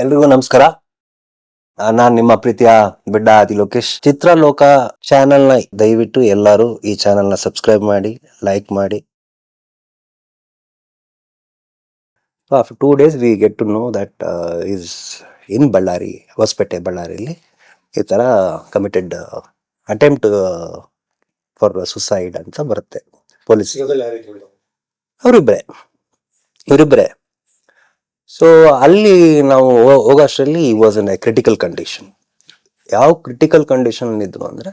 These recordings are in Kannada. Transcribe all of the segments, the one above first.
ಎಲ್ರಿಗೂ ನಮಸ್ಕಾರ. ನಾನು ನಿಮ್ಮ ಪ್ರೀತಿಯ ಬಿಡ್ಡ ಆದಿ ಲೋಕೇಶ್. ಚಿತ್ರಲೋಕ ಚಾನೆಲ್ನ ದಯವಿಟ್ಟು ಎಲ್ಲರೂ ಈ ಚಾನೆಲ್ನ ಸಬ್ಸ್ಕ್ರೈಬ್ ಮಾಡಿ ಲೈಕ್ ಮಾಡಿ. After two days we get to know that is in Ballari Hosapete ಬಳ್ಳಾರಿಯಲ್ಲಿ ಈ ತರ ಕಮಿಟೆಡ್ ಅಟೆಂಪ್ಟ್ ಫಾರ್ ಸುಸೈಡ್ ಅಂತ ಬರುತ್ತೆ. ಪೊಲೀಸ್ ಅವರಿಬ್ಬರೇ ಇವರಿಬ್ಬರೇ ಸೊ ಅಲ್ಲಿ ನಾವು ಹೋಗೋ ಹೋಗೋಷ್ಟರಲ್ಲಿ he was in a critical condition ಯಾವ ಕ್ರಿಟಿಕಲ್ ಕಂಡೀಷನ್ ಇದ್ರು ಅಂದರೆ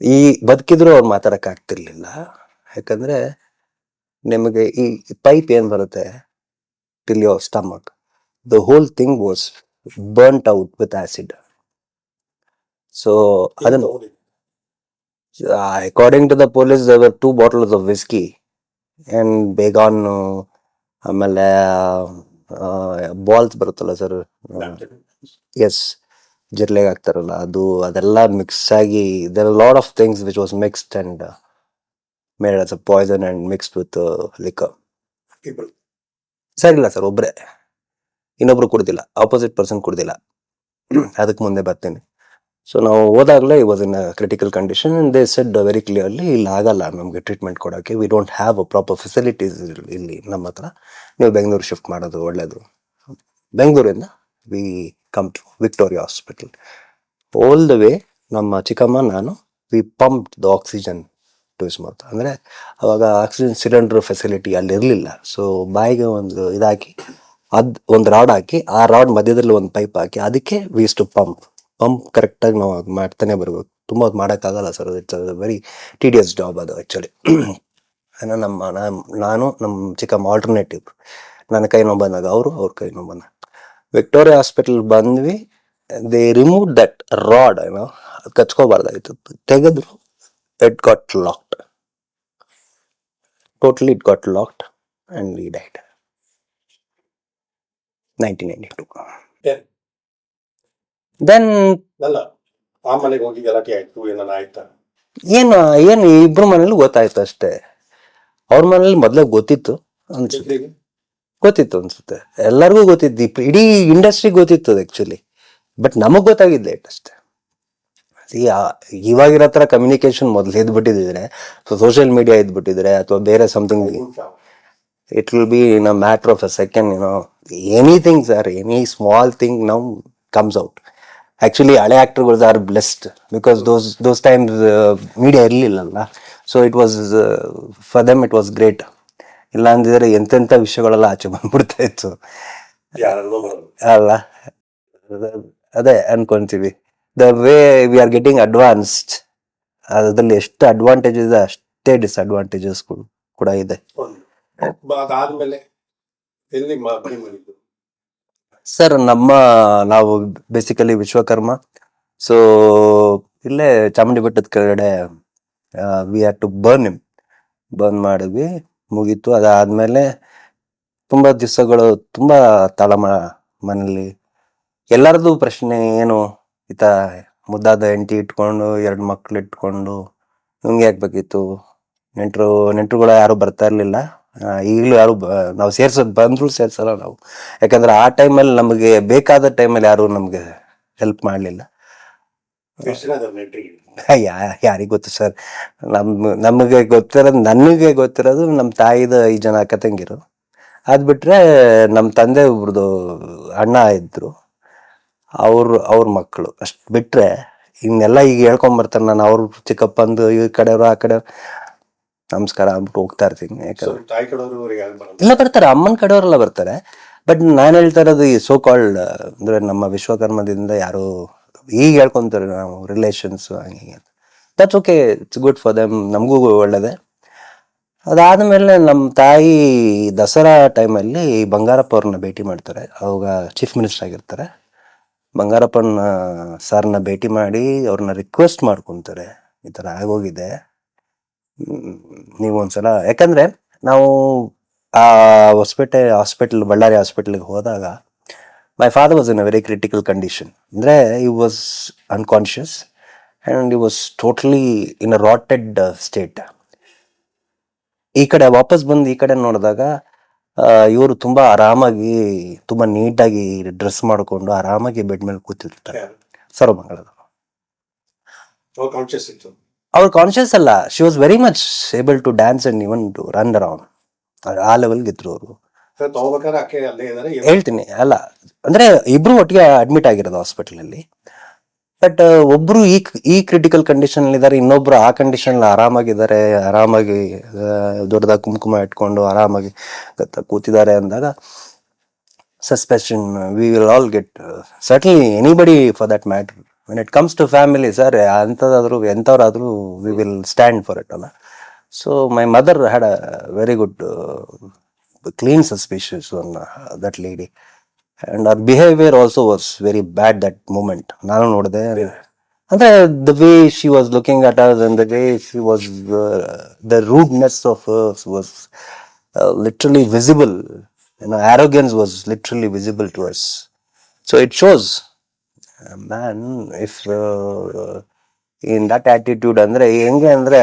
ಈ ಬದುಕಿದ್ರು ಅವ್ರು ಮಾತಾಡಕ್ ಆಗ್ತಿರ್ಲಿಲ್ಲ. ಯಾಕಂದ್ರೆ ನಿಮಗೆ ಈ ಪೈಪ್ ಏನು ಬರುತ್ತೆ? Till your stomach the whole thing was burnt out with acid so ಅದನ್ನು according to the police two bottles of whisky and Baygon ಆಮೇಲೆ ಬಾಲ್ಸ್ ಬರುತ್ತಲ್ಲ ಸರ್ ಎಸ್ ಜಿರ್ಲೆಗ್ ಹಾಕ್ತಾರಲ್ಲ, ಅದು ಅದೆಲ್ಲ ಮಿಕ್ಸ್ ಆಗಿ there lot of things which was mixed and made as a poison and mixed with liquor ಸರಿ ಇಲ್ಲ ಸರ್ ಒಬ್ಬರೇ ಇನ್ನೊಬ್ರು ಕುಡ್ದಿಲ್ಲ ಆಪೋಸಿಟ್ ಪರ್ಸನ್ ಕುಡ್ದಿಲ್ಲ. ಅದಕ್ಕೆ ಮುಂದೆ ಬರ್ತೀನಿ. ಸೊ ನಾವು ಹೋದಾಗಲೇ was in critical condition and they said very clearly ಇಲ್ಲಿ ಆಗಲ್ಲ ನಮಗೆ ಟ್ರೀಟ್ಮೆಂಟ್ ಕೊಡೋಕ್ಕೆ we don't have a proper facilities ಇಲ್ಲಿ ನಮ್ಮ ಹತ್ರ. ನೀವು ಬೆಂಗಳೂರು ಶಿಫ್ಟ್ ಮಾಡೋದು ಒಳ್ಳೆಯದು ಬೆಂಗಳೂರಿಂದ we come to Victoria hospital all the way ನಮ್ಮ ಚಿಕ್ಕಮ್ಮ, ನಾನು we pump the oxygen to his mouth ಅಂದರೆ ಅವಾಗ ಆಕ್ಸಿಜನ್ ಸಿಲಿಂಡರ್ ಫೆಸಿಲಿಟಿ ಅಲ್ಲಿ ಇರಲಿಲ್ಲ. ಸೊ ಬಾಯಿಗೆ ಒಂದು ಇದಾಕಿ, ಅದು, ಒಂದು ರಾಡ್ ಹಾಕಿ, ಆ ರಾಡ್ ಮಧ್ಯದಲ್ಲಿ ಒಂದು ಪೈಪ್ ಹಾಕಿ, ಅದಕ್ಕೆ ವಿ ಟು ಪಂಪ್ ಪಂಪ್ ಕರೆಕ್ಟಾಗಿ ನಾವು ಅದು ಮಾಡ್ತಾನೆ ಬರ್ಬೇಕು. ತುಂಬ ಅದು ಮಾಡೋಕ್ಕಾಗಲ್ಲ sir it's very tedious job ಅದು ಆ್ಯಕ್ಚುಲಿ ಏನೋ ನಮ್ಮ ನಾನು ನಮ್ಮ ಚಿಕ್ಕಮ್ಮ ಆಲ್ಟರ್ನೇಟಿವ್ ನನ್ನ ಕೈ ನೋವು ಬಂದಾಗ ಅವರು, ಅವ್ರ ಕೈ ನೋವು ಬಂದಾಗ. ವಿಕ್ಟೋರಿಯಾ ಹಾಸ್ಪಿಟಲ್ ಬಂದ್ವಿ. ದೇ ರಿಮೂವ್ ದಟ್ ರಾಡ್ ಏನೋ ಅದು ಕಚ್ಕೋಬಾರ್ದಾಗಿತ್ತು. ತೆಗೆದ್ರು it got locked totally it got locked and he died nineteen ninety two. Then ಅಲ್ಲ ಆ ಮನೆಗೆ ಹೋಗಿ ಗಲಾಟೆ ಆಯ್ತು ಏನಾನ ಆಯ್ತಾ ಏನು ಏನು ಇಬ್ರು ಮನೇಲಿ ಗೊತ್ತಾಯ್ತು ಅಷ್ಟೇ. ಅವ್ರ ಮನೇಲಿ ಮೊದ್ಲ ಗೊತ್ತಿತ್ತು ಅನ್ಸುತ್ತೆ. ಜೊತೆಗೆ ಗೊತ್ತಿತ್ತು ಅನ್ಸುತ್ತೆ. ಎಲ್ಲರಿಗೂ ಗೊತ್ತಿತ್ತು. ಈ- ಇಡೀ ಇಂಡಸ್ಟ್ರಿ ಗೊತ್ತಿತ್ತು ಆಕ್ಚುಲಿ ಬಟ್ ನಮಗ್ ಗೊತ್ತಾಗಿದ್ದೆ ಲೇಟ್ ಅಷ್ಟೇ. See, ಆ- ಇವಾಗಿರೋ ತರ ಕಮ್ಯುನಿಕೇಶನ್ ಮೊದ್ಲು ಇದ್ಬಿಟ್ಟಿದ್ರೆ ಸೋಷಿಯಲ್ ಮೀಡಿಯಾ ಇದ್ಬಿಟ್ಟಿದ್ರೆ ಅಥವಾ ಬೇರೆ something it will be in a matter of a second you know anything sir any small thing now comes out actually ಹಳೆ ಆಕ್ಟರ್ಗಳು are blessed because those those times media ಇರಲಿಲ್ಲಲ್ಲ. So it was for them it was great ಇಲ್ಲ ಅಂದಿದ್ರೆ ಎಂತೆಂಥ ವಿಷಯಗಳೆಲ್ಲ ಆಚೆ ಬಂದ್ಬಿಡ್ತಾ ಇತ್ತು. ಅಲ್ಲ. ಅದೇ ಅನ್ಕೊಂತೀವಿ. The way we are getting advanced ಅದರಲ್ಲಿ ಎಷ್ಟು ಅಡ್ವಾಂಟೇಜ್ ಇದೆ ಅಷ್ಟೇ ಡಿಸ್ಅಡ್ವಾಂಟೇಜಸ್ ಕೂಡ ಇದೆ. ಅದಾದ್ಮೇಲೆ ಎಲ್ಲಿ ಮಾಡಿದ್ದು ಸರ್, ನಮ್ಮ ನಾವು ಬೇಸಿಕಲಿ ವಿಶ್ವಕರ್ಮ. ಸೊ ಇಲ್ಲೇ ಚಾಮುಂಡಿ ಬೆಟ್ಟದ ಕೆಳಗಡೆ we had to burn him burn ಮಾಡಿದ್ವಿ, ಮುಗೀತು. ಅದಾದ್ಮೇಲೆ ತುಂಬ ದಿವಸಗಳು ತುಂಬ ತಾಳಮ ಮನೇಲಿ ಎಲ್ಲರದು ಪ್ರಶ್ನೆ ಏನು? ಈತ ಮುದ್ದಾದ ಹೆಂಡತಿ ಇಟ್ಕೊಂಡು, ಎರಡು ಮಕ್ಳು ಇಟ್ಕೊಂಡು ಬೇಕಿತ್ತು? ನೆಂಟರು, ನೆಂಟರುಗಳು ಯಾರು ಬರ್ತಾ ಇರ್ಲಿಲ್ಲ. ಈಗಲೂ ಯಾರು ನಾವು ಸೇರ್ಸೋದು ಬಂದ್ರು ಸೇರ್ಸಲ್ಲ ನಾವು. ಯಾಕಂದ್ರೆ ಆ ಟೈಮಲ್ಲಿ ನಮಗೆ ಬೇಕಾದ ಟೈಮಲ್ಲಿ ಯಾರು ನಮಗೆ ಹೆಲ್ಪ್ ಮಾಡಲಿಲ್ಲ. ಯಾ ಯಾರಿಗೆ ಗೊತ್ತು ಸರ್ ನಮ್ಮ ನಮಗೆ ಗೊತ್ತಿರೋದು ನನಗೆ ಗೊತ್ತಿರೋದು ನಮ್ಮ ತಾಯಿದ ಐದು ಜನ ಅಕ್ಕ ತಂಗಿರು. ಅದ್ ಬಿಟ್ರೆ ನಮ್ಮ ತಂದೆ ಒಬ್ರದ್ದು ಅಣ್ಣ ಇದ್ದರು ಅವರು ಅವ್ರ ಮಕ್ಕಳು ಅಷ್ಟ್ ಬಿಟ್ರೆ ಇನ್ನೆಲ್ಲ ಈಗ ಹೇಳ್ಕೊಂಬರ್ತಾರೆ ನಾನು. ಅವ್ರ ಚಿಕ್ಕಪ್ಪಂದು ಈ ಕಡೆಯವರು ಆ ಕಡೆ ನಮಸ್ಕಾರ ಹೋಗ್ತಾ ಇರ್ತೀನಿ ಯಾಕಂದ್ರೆ ಇಲ್ಲ ಬರ್ತಾರೆ ಅಮ್ಮನ ಕಡೆಯವರೆಲ್ಲ ಬರ್ತಾರೆ. ಬಟ್ ನಾನು ಹೇಳ್ತಾ ಇರೋದು ಈ ಸೋ ಕಾಲ್ಡ್ ಅಂದ್ರೆ ನಮ್ಮ ವಿಶ್ವಕರ್ಮದಿಂದ ಯಾರು ಈಗ ಹೇಳ್ಕೊಂತಾರೆ ನಾವು ರಿಲೇಷನ್ಸ್ ಹಂಗೆ that's okay it's good for them ನಮಗೂ ಒಳ್ಳೇದೆ. ಅದಾದ್ಮೇಲೆ ನಮ್ಮ ತಾಯಿ ದಸರಾ ಟೈಮಲ್ಲಿ ಬಂಗಾರಪ್ಪ ಅವ್ರನ್ನ ಭೇಟಿ ಮಾಡ್ತಾರೆ. ಅವಾಗ ಚೀಫ್ ಮಿನಿಸ್ಟರ್ ಆಗಿರ್ತಾರೆ. ಬಂಗಾರಪ್ಪನ ಸರ್ನ ಭೇಟಿ ಮಾಡಿ ಅವ್ರನ್ನ ರಿಕ್ವೆಸ್ಟ್ ಮಾಡ್ಕೊತಾರೆ. ಈ ಥರ ಆಗೋಗಿದೆ. ನೀವು ಒಂದ್ಸಲ ಯಾಕಂದ್ರೆ ನಾವು ಆ ಹೊಸಪೇಟೆ ಹಾಸ್ಪಿಟಲ್ ಬಳ್ಳಾರಿ ಹಾಸ್ಪಿಟಲ್ಗೆ ಹೋದಾಗ my father was in a very critical condition ಅಂದ್ರೆ he was unconscious and he was totally in a rotted state ಈ ಕಡೆ ವಾಪಸ್ ಬಂದು ಈ ಕಡೆ ನೋಡಿದಾಗ ಇವರು ತುಂಬಾ ಆರಾಮಾಗಿ ತುಂಬಾ ನೀಟಾಗಿ ಡ್ರೆಸ್ ಮಾಡಿಕೊಂಡು ಆರಾಮಾಗಿ ಬೆಡ್ ಮೇಲೆ ಕೂತಿರ್ತಾರೆ. ಸರ್ವಮಂಗಳದವರು ಅವ್ರು ಕಾನ್ಶಿಯಸ್ ಅಲ್ಲ. She was very much able to dance and even to run around ಆ ಲೆವೆಲ್ಗೆ ಇದ್ರು ಅವರು. ಇದಾರೆ ಹೇಳ್ತೀನಿ. ಅಲ್ಲ ಅಂದ್ರೆ ಇಬ್ರು ಒಟ್ಟಿಗೆ ಅಡ್ಮಿಟ್ ಆಗಿರೋದು ಹಾಸ್ಪಿಟಲ್ ಅಲ್ಲಿ. ಬಟ್ ಒಬ್ರು ಈ ಈ ಕ್ರಿಟಿಕಲ್ ಕಂಡೀಷನ್ ಇದ್ದಾರೆ. ಇನ್ನೊಬ್ರು ಆ ಕಂಡೀಷನ್ ಆರಾಮಾಗಿದ್ದಾರೆ. ಆರಾಮಾಗಿ ದೊಡ್ಡದಾಗಿ ಕುಂಕುಮ ಇಟ್ಕೊಂಡು ಆರಾಮಾಗಿ ಕೂತಿದ್ದಾರೆ ಅಂದಾಗ suspicion we will all get certainly anybody for that matter when it comes to family sir ಅಂಥದ್ದಾದ್ರೂ ಎಂಥವ್ರಾದ್ರೂ we will stand for it ಅಲ್ಲ? So my mother had a very good clean suspicious one that lady and ಅವ್ರ behaviour also was very bad that moment ನಾನು ನೋಡಿದೆ, ಅಂದ್ರೆ the way she was looking at us and the way she was the rudeness of was literally visible arrogance was literally visible to us so it shows man if in that attitude ಅಂದ್ರೆ, ಹೆಂಗೆ ಅಂದ್ರೆ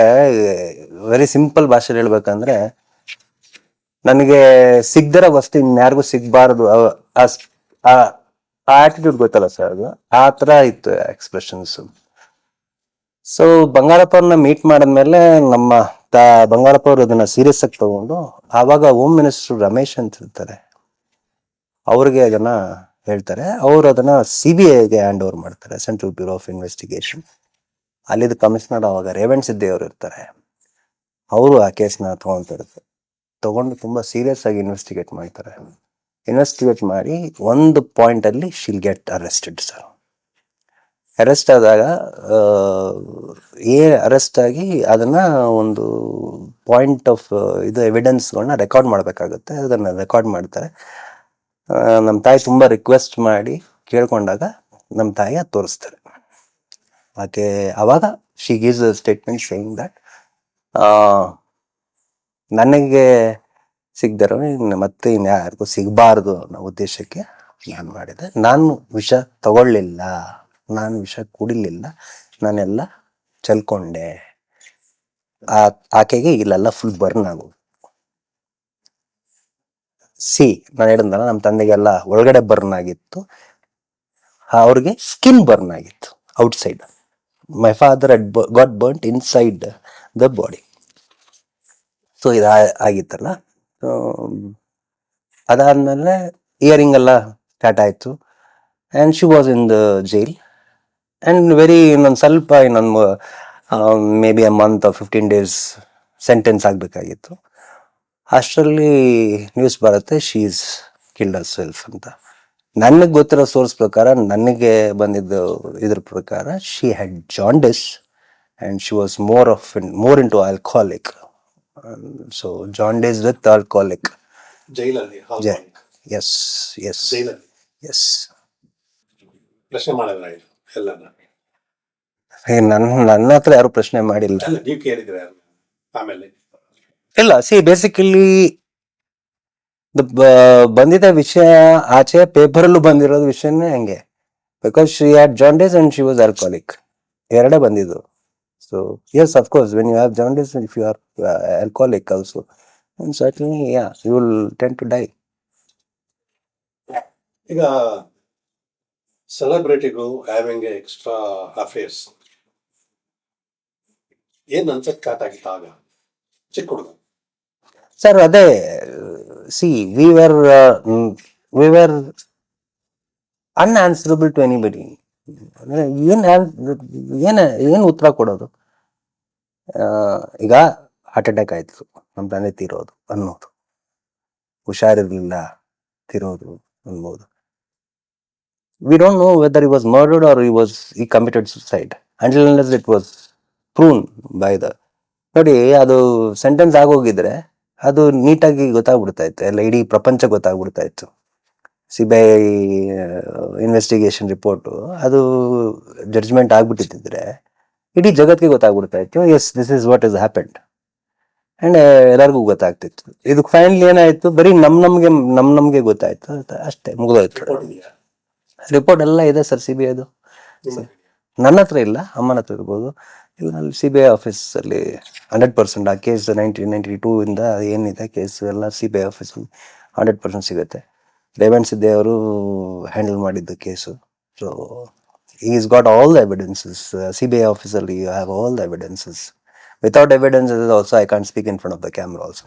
ವೆರಿ ಸಿಂಪಲ್ ಭಾಷೆಲಿ ಹೇಳ್ಬೇಕಂದ್ರೆ, ನನಗೆ ಸಿಗ್ದರ ವಸ್ತು ಇನ್ಯಾರಿಗೂ ಸಿಗ್ಬಾರ್ದು ಆ ಆಟಿಟ್ಯೂಡ್ ಗೊತ್ತಲ್ಲ ಸರ್ ಅದು? ಆ ತರ ಇತ್ತು ಎಕ್ಸ್ಪ್ರೆಷನ್ಸ್ ಸೊ ಬಂಗಾರಪ್ಪನ ಮೀಟ್ ಮಾಡಿದ್ಮೇಲೆ ನಮ್ಮ ತ ಬಂಗಾರಪ್ಪ ಅವರು ಅದನ್ನ ಸೀರಿಯಸ್ ಆಗಿ ತಗೊಂಡು, ಆವಾಗ ಹೋಮ್ ಮಿನಿಸ್ಟರ್ ರಮೇಶ್ ಅಂತ ಇರ್ತಾರೆ ಅವ್ರಿಗೆ ಅದನ್ನ ಹೇಳ್ತಾರೆ, ಅವರು ಅದನ್ನ ಸಿ ಬಿ ಐಗೆ ಹ್ಯಾಂಡ್ ಓವರ್ ಮಾಡ್ತಾರೆ ಸೆಂಟ್ರಲ್ ಬ್ಯೂರೋ ಆಫ್ ಇನ್ವೆಸ್ಟಿಗೇಷನ್ ಅಲ್ಲಿದ್ದ ಕಮಿಷನರ್ ಅವಾಗ ರೇವಣ್ ಸಿದ್ದೇ ಅವರು ಇರ್ತಾರೆ. ಅವರು ಆ ಕೇಸ್ನ ತಗೊಂತಿರ್ತಾರೆ ತಗೊಂಡು ತುಂಬಾ ಸೀರಿಯಸ್ ಆಗಿ ಇನ್ವೆಸ್ಟಿಗೇಟ್ ಮಾಡ್ತಾರೆ. ಇನ್ವೆಸ್ಟಿಗೇಟ್ ಮಾಡಿ ಒಂದು ಪಾಯಿಂಟ್ ಅಲ್ಲಿ she'll get arrested sir arrest ಆದಾಗ ಏ ಅರೆಸ್ಟ್ ಆಗಿ ಅದನ್ನ ಒಂದು ಪಾಯಿಂಟ್ ಆಫ್ ಇದು ಎವಿಡೆನ್ಸ್ಗಳನ್ನ ರೆಕಾರ್ಡ್ ಮಾಡಬೇಕಾಗುತ್ತೆ. ಅದನ್ನ ರೆಕಾರ್ಡ್ ಮಾಡ್ತಾರೆ. ನಮ್ಮ ತಾಯಿ ತುಂಬ ರಿಕ್ವೆಸ್ಟ್ ಮಾಡಿ ಕೇಳ್ಕೊಂಡಾಗ ನಮ್ಮ ತಾಯಿ ಅದು ತೋರಿಸ್ತಾರೆ. ಆಕೆ ಅವಾಗ she gives statement saying that ನನಗೆ ಸಿಗ್ದಿರೋ ಮತ್ತೆ ಇನ್ಯಾರಿಗೂ ಸಿಗಬಾರ್ದು ಅನ್ನೋ ಉದ್ದೇಶಕ್ಕೆ ನಾನು ಮಾಡಿದೆ. ನಾನು ವಿಷ ತಗೊಳ್ಳಿಲ್ಲ, ನಾನು ವಿಷ ಕುಡಿಲಿಲ್ಲ, ನಾನೆಲ್ಲ ಚಲ್ಕೊಂಡೆ. ಆ, ಆಕೆಗೆ ಇಲ್ಲೆಲ್ಲ ಫುಲ್ ಬರ್ನ್ ಆಗೋದು ಸಿ ನಾನು ಹೇಳಿದ್ನಲ್ಲ, ನಮ್ಮ ತಂದೆಗೆಲ್ಲ ಒಳಗಡೆ ಬರ್ನ್ ಆಗಿತ್ತು. ಅವ್ರಿಗೆ ಸ್ಕಿನ್ ಬರ್ನ್ ಆಗಿತ್ತು outside my father it got burnt inside the body so ಇದು ಆಗಿತ್ತಲ್ಲ. ಅದಾದಮೇಲೆ ಇಯರಿಂಗ್ ಎಲ್ಲ ಸ್ಟಾರ್ಟ್ ಆಯಿತು. And she was in the jail and very ಇನ್ನೊಂದು ಸ್ವಲ್ಪ ಇನ್ನೊಂದು maybe a month fifteen days sentence ಆಗಬೇಕಾಗಿತ್ತು. ಅಷ್ಟರಲ್ಲಿ ನ್ಯೂಸ್ ಬರುತ್ತೆ she is killed herself ಅಂತ. ನನಗೆ ಗೊತ್ತಿರೋ ಸೋರ್ಸ್ ಪ್ರಕಾರ ನನಗೆ ಬಂದಿದ್ದು ಇದ್ರ ಪ್ರಕಾರ she had jaundice and she was more of in more into alcoholic so jaundice with alcoholic ಜೈಲಲ್ಲಿ ಜೈ- ಎಸ್ ಎಸ್ ಜೈಲಲ್ಲಿ? ಎಸ್ ಪ್ರಶ್ನೆ ಮಾಡಿದ್ರ ಎಲ್ಲನ? ನನ್ನ ನನ್ನ ಹತ್ರ ಯಾರು ಪ್ರಶ್ನೆ ಮಾಡಿಲ್ಲ. ನೀವು ಕೇಳಿದ್ರೆ ಆಮೇಲೆ. ಇಲ್ಲ ಸಿ ಬೇಸಿಕಲಿ ಬಂದಿದ್ದ ವಿಷಯ ಆಚೆ ಪೇಪರಲ್ಲೂ ಬಂದಿರೋದು ವಿಷಯನೇ ಹಂಗೆ. Because she had jaundice and she was alcoholic ಎರಡೇ ಬಂದಿದ್ದು. So yes of course when you have jaundice if you are alcoholic also and certainly yeah you will tend to die ಈಗ ಸೆಲೆಬ್ರಿಟಿಗೂ ಹ್ಯಾವಿಂಗ್ ಎ ಎಕ್ಸ್ಟ್ರಾ ಅಫೇರ್ಸ್ ಏನು ಅನ್ಸಕ್ಕೆ ಆಗ? ಚಿಕ್ಕ ಹುಡುಗ. ಸರ್ ಅದೇ see we were we were unanswerable to anybody ಏನ್ ಏನು ಏನು ಉತ್ತರ ಕೊಡೋದು? ಈಗ ಹಾರ್ಟ್ ಅಟ್ಯಾಕ್ ಆಯ್ತು. ನಮ್ಮ ತಂದೆ ತೀರೋದು ಅನ್ನೋದು. ಹುಷಾರಿರ್ಲಿಲ್ಲ ತಿರೋದು ಅನ್ಬೋದು we don't know whether he was murdered or he was he committed suicide and it was proven by the ನೋಡಿ, ಅದು ಸೆಂಟೆನ್ಸ್ ಆಗೋಗಿದ್ರೆ ಅದು ನೀಟಾಗಿ ಗೊತ್ತಾಗ್ಬಿಡ್ತಾ ಇತ್ತು ಎಲ್ಲ ಇಡೀ ಪ್ರಪಂಚ ಗೊತ್ತಾಗ್ಬಿಡ್ತಾ ಇತ್ತು C B I investigation report ಅದು ಜಡ್ಜ್ಮೆಂಟ್ ಆಗ್ಬಿಟ್ಟಿದ್ರೆ ಇಡೀ ಜಗತ್ತಿಗೆ ಗೊತ್ತಾಗ್ಬಿಡ್ತಾ ಇತ್ತು yes this is what is happened and ಎಲ್ಲರಿಗೂ ಗೊತ್ತಾಗ್ತಿತ್ತು. ಇದು ಫೈನಲ್ ಏನಾಯ್ತು? ಬರೀ ನಮ್ ನಮ್ಗೆ ನಮ್ ನಮ್ಗೆ ಗೊತ್ತಾಯ್ತು. ಅಷ್ಟೇ ಮುಗಿದೋಯ್ತು. ರಿಪೋರ್ಟ್ ಎಲ್ಲ ಇದೆ ಸರ್ ಸಿ ಬಿ ಐದು ನನ್ನ ಹತ್ರ ಇಲ್ಲ ಅಮ್ಮನ ಹತ್ರ ಇರ್ಬೋದು. ಇಲ್ಲ ಅಲ್ಲಿ ಸಿ ಬಿ ಐ ಆಫೀಸಲ್ಲಿ ಹಂಡ್ರೆಡ್ ಪರ್ಸೆಂಟ್ ಆ ಕೇಸ್ ನೈನ್ಟೀನ್ ನೈಂಟಿ ಟೂ ಇಂದ ಏನಿದೆ ಕೇಸ್ ಎಲ್ಲ ಸಿ ಬಿ ಐ ಆಫೀಸಲ್ಲಿ ಹಂಡ್ರೆಡ್ ಪರ್ಸೆಂಟ್ ಸಿಗುತ್ತೆ. ರೇವಣ್ ಸಿದ್ದೆ ಅವರು ಹ್ಯಾಂಡಲ್ ಮಾಡಿದ್ದು case so he's got all the evidences C B I ಆಫೀಸಲ್ಲಿ you have all the evidences without evidences also I can't speak in front of the camera also